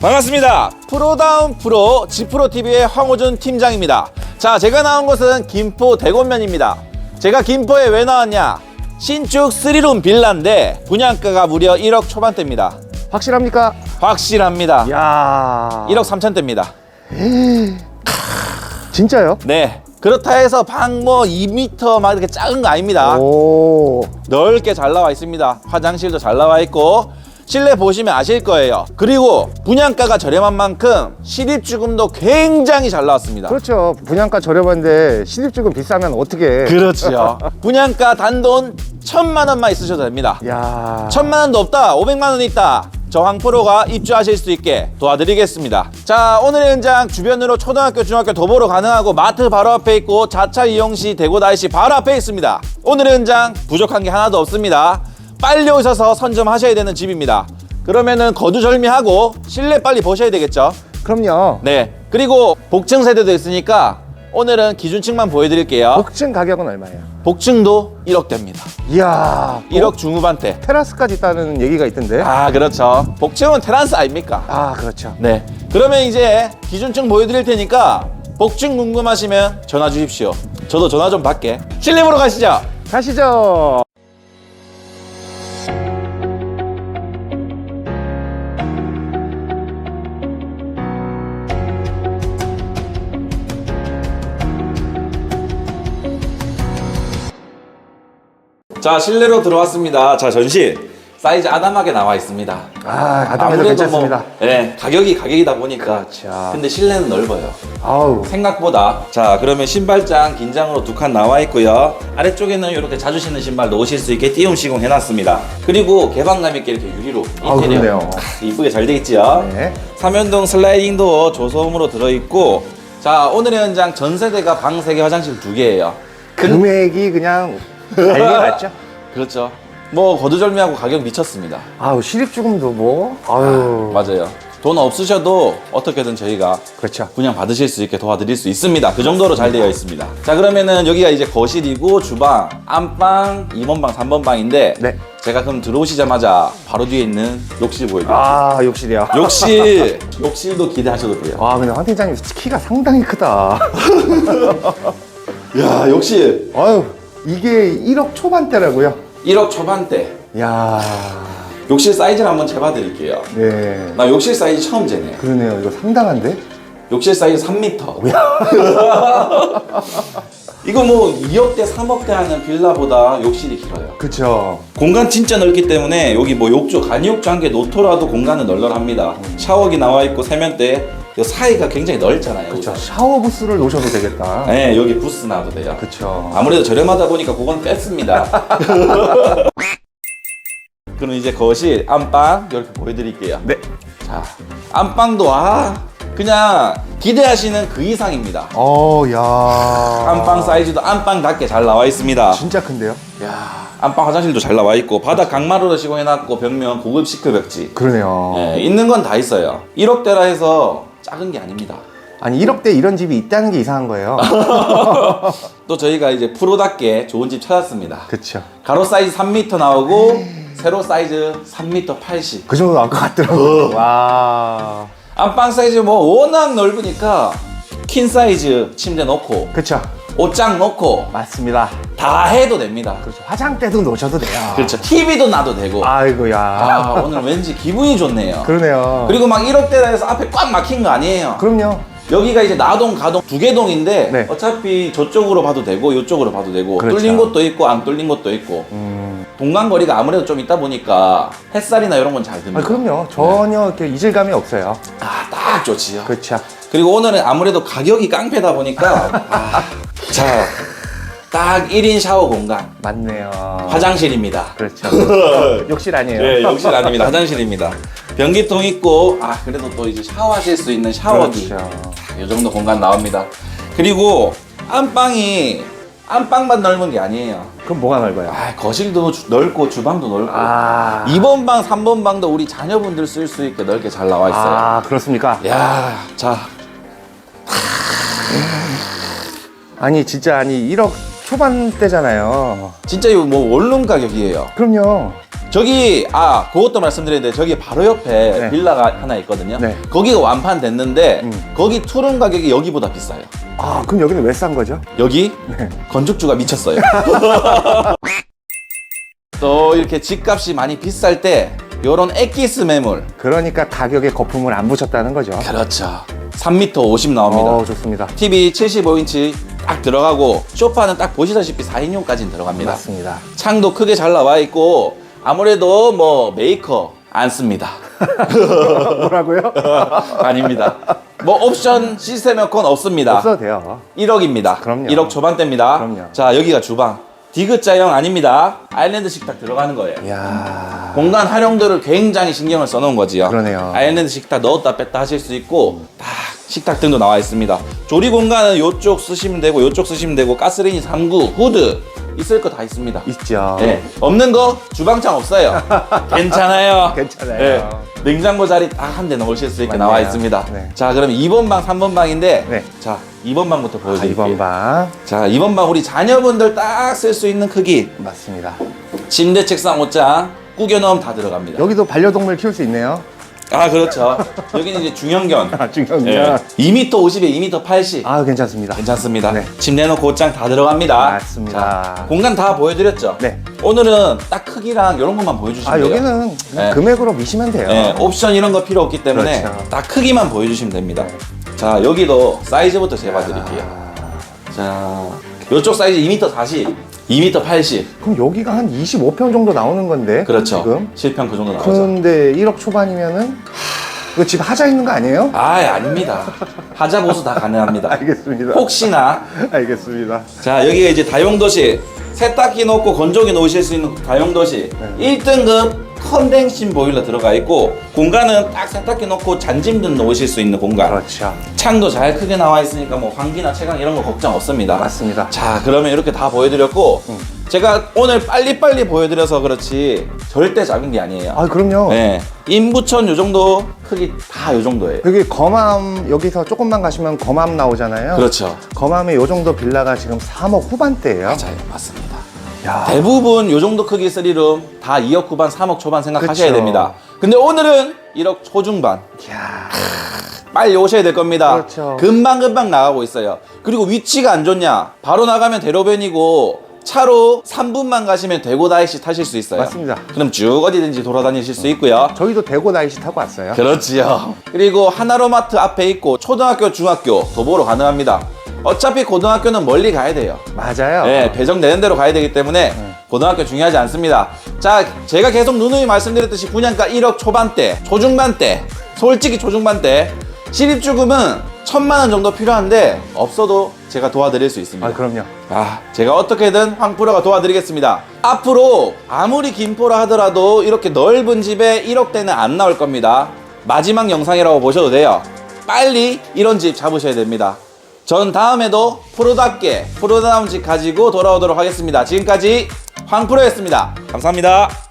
반갑습니다. 프로다운 프로 지프로TV의 황호준 팀장입니다. 자, 제가 나온 곳은 김포 대곤면입니다. 제가 김포에 왜 나왔냐? 신축 3룸 빌라인데 분양가가 무려 1억 초반대입니다. 확실합니까? 확실합니다. 야 1억 3천대입니다. 진짜요? 네. 그렇다 해서 방 뭐 2m 막 이렇게 작은 거 아닙니다. 오. 넓게 잘 나와 있습니다. 화장실도 잘 나와 있고 실내 보시면 아실 거예요. 그리고 분양가가 저렴한 만큼 실입주금도 굉장히 잘 나왔습니다. 그렇죠. 분양가 저렴한데 신입주금 비싸면 어떻게? 그렇죠. 분양가 단돈 천만 원만 있으셔도 됩니다. 야. 천만 원도 없다, 오백만 원 있다. 저항 프로가 입주하실 수 있게 도와드리겠습니다. 자, 오늘의 현장 주변으로 초등학교, 중학교 도보로 가능하고 마트 바로 앞에 있고 자차 이용 시 대구 다이시 바로 앞에 있습니다. 오늘의 현장 부족한 게 하나도 없습니다. 빨리 오셔서 선점하셔야 되는 집입니다. 그러면은 거두절미하고 실내 빨리 보셔야 되겠죠? 그럼요. 네. 그리고 복층 세대도 있으니까 오늘은 기준층만 보여드릴게요. 복층 가격은 얼마예요? 복층도 1억대입니다. 이야. 1억 중후반대. 테라스까지 있다는 얘기가 있던데. 아, 그렇죠. 복층은 테란스 아닙니까? 아, 그렇죠. 네. 그러면 이제 기준층 보여드릴 테니까 복층 궁금하시면 전화 주십시오. 저도 전화 좀 받게. 실내 보러 가시죠. 가시죠. 자, 실내로 들어왔습니다. 자, 전실. 사이즈 아담하게 나와 있습니다. 아, 아담해도 괜찮습니다. 뭐, 네, 가격이 가격이다 보니까. 그렇죠. 근데 실내는 넓어요. 아우. 생각보다. 자, 그러면 신발장 긴장으로 두 칸 나와 있고요. 아래쪽에는 이렇게 자주 신는 신발 놓으실 수 있게 띄움 시공 해놨습니다. 그리고 개방감 있게 이렇게 유리로 아우, 인테리어 그러네요. 아, 이쁘게 잘 돼 있죠. 네. 삼연동 슬라이딩 도어 조소음으로 들어있고 자 오늘의 현장 전 세대가 방 3개 화장실 2개예요 금액이 그냥 난리 났죠? 그렇죠 뭐 거두절미하고 가격 미쳤습니다 아우, 신입주금도 뭐. 아유. 맞아요 돈 없으셔도 어떻게든 저희가 그렇죠. 분양 받으실 수 있게 도와드릴 수 있습니다 그 정도로 잘 되어 있습니다 자 그러면은 여기가 이제 거실이고 주방 안방 2번방 3번방인데 네. 제가 그럼 들어오시자마자 바로 뒤에 있는 욕실 보여드릴게요 아, 욕실이야. 욕실 욕실도 기대하셔도 돼요 와, 근데 황 팀장님 키가 상당히 크다. 야 욕실 아유, 이게 1억 초반대라고요? 1억 초반대 야 욕실 사이즈를 한번 재봐 드릴게요. 네. 나 욕실 사이즈 처음 재네. 그러네요. 이거 상당한데? 욕실 사이즈 3m. 이거 뭐 2억대, 3억대 하는 빌라보다 욕실이 길어요. 그쵸. 공간 진짜 넓기 때문에 여기 뭐 욕조, 간이욕조 한 개 놓더라도 공간은 널널합니다. 샤워기 나와 있고 세면대 이 사이가 굉장히 넓잖아요. 여기가. 샤워 부스를 놓으셔도 되겠다. 네, 여기 부스 놔도 돼요. 그쵸. 아무래도 저렴하다 보니까 그건 뺐습니다. 그럼 이제 거실, 안방 이렇게 보여드릴게요. 네. 자, 안방도 아 그냥 기대하시는 그 이상입니다. 어, 야. 안방 사이즈도 안방답게 잘 나와 있습니다. 진짜 큰데요? 야, 안방 화장실도 잘 나와 있고 바닥 강마루로 시공해놨고 벽면 고급 시크 벽지. 그러네요. 예, 있는 건 다 있어요. 1억대라 해서 작은 게 아닙니다. 아니, 1억대 이런 집이 있다는 게 이상한 거예요. 또 저희가 이제 프로답게 좋은 집 찾았습니다. 그쵸. 가로 사이즈 3m 나오고 세로 사이즈 3m 80. 그 정도 나올 것 같더라고요. 와. 안방 사이즈 뭐 워낙 넓으니까 퀸 사이즈 침대 넣고 그쵸. 옷장 넣고 맞습니다. 다 해도 됩니다. 그렇죠. 화장대도 놓으셔도 돼요. 그렇죠. TV도 놔도 되고. 아이고야. 아, 오늘 왠지 기분이 좋네요. 그러네요. 그리고 막 1억대라 해서 앞에 꽉 막힌 거 아니에요. 그럼요. 여기가 이제 나동, 가동 두 개 동인데 네. 어차피 저쪽으로 봐도 되고 이쪽으로 봐도 되고 그렇죠. 뚫린 곳도 있고 안 뚫린 곳도 있고 음. 동간 거리가 아무래도 좀 있다 보니까 햇살이나 이런 건 잘 듭니다. 아, 그럼요. 전혀 이렇게 이질감이 없어요. 아, 딱 좋지요. 그렇죠. 그리고 오늘은 아무래도 가격이 깡패다 보니까 아, 자, 딱 1인 샤워 공간 맞네요. 화장실입니다. 그렇죠. 욕실 아니에요. 네, 욕실 아닙니다. 화장실입니다. 변기통 있고 아 그래도 또 이제 샤워하실 수 있는 샤워기 그렇죠. 이 정도 공간 나옵니다. 그리고 안방이 안방만 넓은 게 아니에요. 그럼 뭐가 넓어요? 아 거실도 주- 넓고 주방도 넓고 아. 2번 방, 3번 방도 우리 자녀분들 쓸 수 있게 넓게 잘 나와 있어요. 아, 그렇습니까? 야, 자 아니, 진짜, 아니, 1억 초반대잖아요. 진짜 이거 뭐 원룸 가격이에요. 그럼요. 저기 아 그것도 말씀드리는데 저기 바로 옆에 네. 빌라가 하나 있거든요. 네. 거기가 완판됐는데 음. 거기 투룸 가격이 여기보다 비싸요. 아, 그럼 여기는 왜 싼 거죠? 여기 네. 건축주가 미쳤어요. 또 이렇게 집값이 많이 비쌀 때 요런 엑기스 매물 그러니까 가격에 거품을 안 붙였다는 거죠. 그렇죠. 3m 50 나옵니다. 어, 좋습니다. TV 75인치 딱 들어가고 소파는 딱 보시다시피 4인용까지는 들어갑니다. 맞습니다. 창도 크게 잘 나와 있고 아무래도 뭐 메이커 안 씁니다. 뭐라고요? 아닙니다. 뭐 옵션 시스템 에어컨 없습니다. 없어도 돼요. 1억입니다. 그럼요. 1억 초반대입니다. 그럼요. 자 여기가 주방. 디귿자형 아닙니다. 아일랜드 식탁 들어가는 거예요. 이야. 공간 활용도를 굉장히 신경을 써놓은 거지요. 그러네요. 아일랜드 식탁 넣었다 뺐다 하실 수 있고 딱 식탁 등도 나와 있습니다. 조리 공간은 이쪽 쓰시면 되고 이쪽 쓰시면 되고 가스레인지 3구, 후드 있을 거 다 있습니다. 있죠. 네. 없는 거 주방창 없어요. 괜찮아요. 괜찮아요. 네. 냉장고 자리 딱 한 대 넣으실 수 있게 맞네요. 나와 있습니다. 네. 자, 그럼 2번 방, 3번 방인데 네. 자, 2번 방부터 아, 보여드릴게요. 이번 방. 자, 2번 방 우리 자녀분들 딱 쓸 수 있는 크기. 맞습니다. 침대, 책상, 옷장 꾸겨 넣으면 다 들어갑니다. 여기도 반려동물 키울 수 있네요. 아, 그렇죠. 여기는 이제 중형견. 아, 중요합니다. 네. 2m 50에 2m 80. 아, 괜찮습니다. 괜찮습니다. 네. 침대 놓고 옷장 다 들어갑니다. 맞습니다. 자, 공간 다 보여드렸죠? 네. 오늘은 딱 크기랑 이런 것만 보여주시면 아, 돼요. 여기는 그냥 네. 금액으로 미시면 돼요. 네, 옵션 이런 거 필요 없기 때문에 그렇죠. 딱 크기만 보여주시면 됩니다. 자, 여기도 사이즈부터 재봐드릴게요. 아, 자, 이쪽 사이즈 2m 40, 2m 80. 그럼 여기가 한 25평 정도 나오는 건데. 그렇죠. 지금. 실평 그 정도 나오죠. 근데 1억 초반이면은 이거 집 하자 있는 거 아니에요? 아, 아닙니다. 하자 보수 다 가능합니다. 알겠습니다. 혹시나 알겠습니다. 자 여기가 이제 다용도실 세탁기 놓고 건조기 놓으실 수 있는 다용도실 네. 1등급 컨덴싱 보일러 들어가 있고 공간은 딱 세탁기 놓고 잔짐 등 놓으실 수 있는 공간 그렇죠. 창도 잘 크게 나와 있으니까 뭐 환기나 채광 이런 거 걱정 없습니다 맞습니다. 자 그러면 이렇게 다 보여드렸고 음. 제가 오늘 빨리빨리 보여드려서 그렇지 절대 작은 게 아니에요 아, 그럼요. 네 인부천 요 정도 크기 다 요 정도예요 여기 검암 여기서 조금만 가시면 검암 나오잖아요. 그렇죠 검암의 요 정도 빌라가 지금 3억 후반대예요. 맞아요 맞습니다 야. 대부분 요 정도 크기 3룸 다 2억 후반, 3억 초반 생각하셔야 그쵸. 됩니다. 근데 오늘은 1억 초중반. 야. 빨리 오셔야 될 겁니다. 그렇죠. 금방금방 나가고 있어요. 그리고 위치가 안 좋냐? 바로 나가면 대로변이고 차로 3분만 가시면 대구 다이시 타실 수 있어요. 맞습니다. 그럼 쭉 어디든지 돌아다니실 수 있고요. 저희도 대구 나이시 타고 왔어요. 그렇지요. 그리고 하나로마트 앞에 있고 초등학교, 중학교 도보로 가능합니다. 어차피 고등학교는 멀리 가야 돼요. 맞아요. 네, 배정되는 대로 가야 되기 때문에 고등학교 중요하지 않습니다. 자, 제가 계속 누누이 말씀드렸듯이 분양가 1억 초반대, 초중반대, 솔직히 초중반대, 시립주금은 천만 원 정도 필요한데 없어도 제가 도와드릴 수 있습니다. 아, 그럼요. 아, 제가 어떻게든 황프로가 도와드리겠습니다. 앞으로 아무리 김포라 하더라도 이렇게 넓은 집에 1억대는 안 나올 겁니다. 마지막 영상이라고 보셔도 돼요. 빨리 이런 집 잡으셔야 됩니다. 전 다음에도 프로답게 프로다운 집 가지고 돌아오도록 하겠습니다. 지금까지 황프로였습니다. 감사합니다.